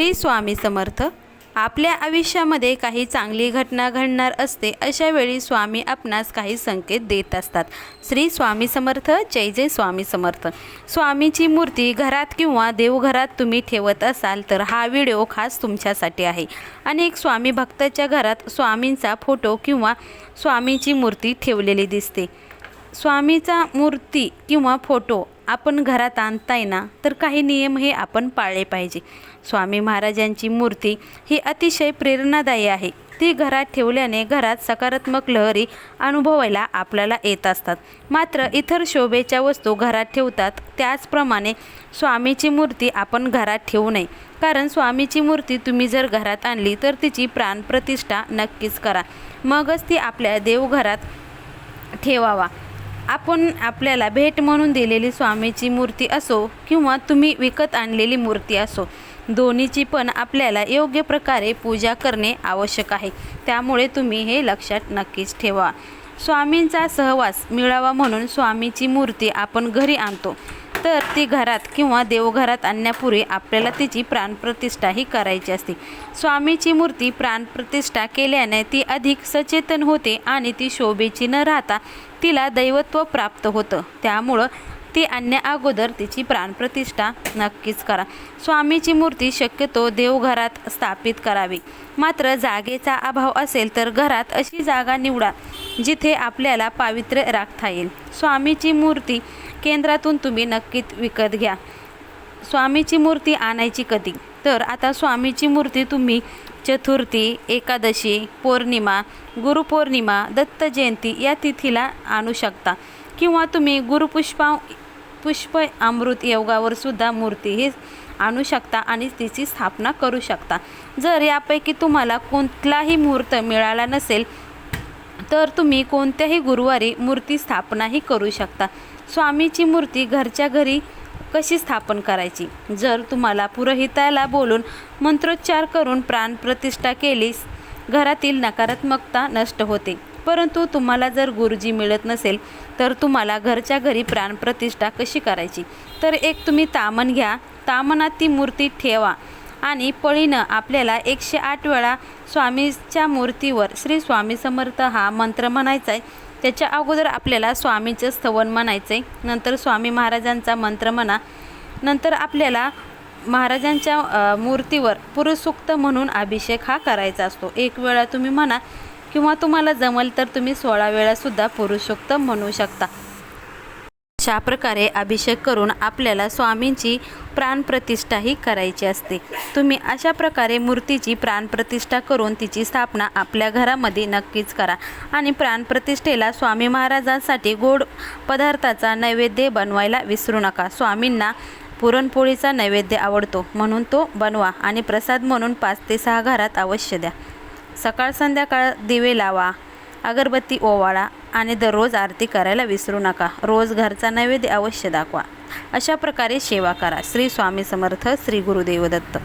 श्री स्वामी समर्थ. आपल्या आयुष्यामध्ये काही चांगली घटना घडणार असते अशा वेळी स्वामी आपणास काही संकेत देत असतात. श्री स्वामी समर्थ जय जय स्वामी समर्थ. स्वामीची मूर्ती घरात किंवा देवघरात तुम्ही ठेवत असाल तर हा व्हिडिओ खास तुमच्यासाठी आहे. अनेक स्वामी भक्ताच्या घरात स्वामींचा फोटो किंवा स्वामीची मूर्ती ठेवलेली दिसते. स्वामीचा मूर्ती किंवा फोटो आपण घरात आणताय ना तर काही नियम हे आपण पाळले पाहिजे. स्वामी महाराजांची मूर्ती ही अतिशय प्रेरणादायी आहे. ती घरात ठेवल्याने घरात सकारात्मक लहरी अनुभवायला आपल्याला येत असतात. मात्र इतर शोभेच्या वस्तू घरात ठेवतात त्याचप्रमाणे स्वामीची मूर्ती आपण घरात ठेवू नये. कारण स्वामीची मूर्ती तुम्ही जर घरात आणली तर तिची प्राणप्रतिष्ठा नक्कीच करा. मगच ती आपल्या देवघरात ठेवावा. आपण आपल्याला भेट म्हणून दिलेली स्वामीची मूर्ती असो किंवा तुम्ही विकत आणलेली मूर्ती असो दोन्हीची पण आपल्याला योग्य प्रकारे पूजा करणे आवश्यक आहे. त्यामुळे तुम्ही हे लक्षात नक्कीच ठेवा. स्वामींचा सहवास मिळावा म्हणून स्वामीची मूर्ती आपण घरी आणतो. तर ती घरात किंवा देवघरात आणण्यापूर्वी आपल्याला तिची प्राणप्रतिष्ठाही करायची असते. स्वामीची मूर्ती प्राणप्रतिष्ठा केल्याने ती अधिक सचेतन होते आणि ती शोभेची न राहता तिला दैवत्व प्राप्त होतं. त्यामुळं ती आणण्या अगोदर तिची प्राणप्रतिष्ठा नक्कीच करा. स्वामीची मूर्ती शक्यतो देवघरात स्थापित करावी. मात्र जागेचा अभाव असेल तर घरात अशी जागा निवडा जिथे आपल्याला पावित्र्य राखता येईल. स्वामीची मूर्ती केंद्रातून तुम्ही नक्कीच विकत घ्या. स्वामीची मूर्ती आणायची कधी? तर आता स्वामीची मूर्ती तुम्ही चतुर्थी एकादशी पौर्णिमा गुरुपौर्णिमा दत्त जयंती या तिथीला आणू शकता. किंवा तुम्ही गुरुपुष्पा पुष्प अमृत योगावर सुद्धा मूर्ती ही आणू शकता आणि तिची स्थापना करू शकता. जर यापैकी तुम्हाला कोणताही मुहूर्त मिळाला नसेल तर तुम्ही कोणत्याही गुरुवारी मूर्ती स्थापनाही करू शकता. स्वामीची मूर्ती घरच्या घरी कशी स्थापन करायची? जर तुम्हाला पुरोहिताला बोलून मंत्रोच्चार करून प्राणप्रतिष्ठा केलीस घरातील नकारात्मकता नष्ट होते. परंतु तुम्हाला जर गुरुजी मिळत नसेल तर तुम्हाला घरच्या घरी प्राणप्रतिष्ठा कशी करायची? तर एक तुम्ही तामण घ्या. तामणात ती मूर्ती ठेवा आणि पळीनं आपल्याला एकशे आठ वेळा स्वामीच्या मूर्तीवर श्री स्वामी समर्थ हा मंत्र म्हणायचा आहे त्याच्या अगोदर आपल्याला स्वामीचं स्तवन म्हणायचं आहे नंतर स्वामी महाराजांचा मंत्र म्हणा. नंतर आपल्याला महाराजांच्या मूर्तीवर पुरुषसूक्त म्हणून अभिषेक हा करायचा असतो. एक वेळा तुम्ही म्हणा. किंवा तुम्हाला जमल तर तुम्ही सोळा वेळासुद्धा पुरुषोक्त म्हणू शकता. अशा प्रकारे अभिषेक करून आपल्याला स्वामींची प्राणप्रतिष्ठाही करायची असते. तुम्ही अशा प्रकारे मूर्तीची प्राणप्रतिष्ठा करून तिची स्थापना आपल्या घरामध्ये नक्कीच करा. आणि प्राणप्रतिष्ठेला स्वामी महाराजांसाठी गोड पदार्थाचा नैवेद्य बनवायला विसरू नका. स्वामींना पुरणपोळीचा नैवेद्य आवडतो म्हणून तो बनवा आणि प्रसाद म्हणून पाच ते सहा घरात अवश्य द्या. सकाळ संध्याकाळ दिवे लावा अगरबत्ती ओवाळा आणि दररोज आरती करायला विसरू नका. रोज घरचा नैवेद्य अवश्य दाखवा. अशा प्रकारे सेवा करा. श्री स्वामी समर्थ श्री गुरुदेव दत्त.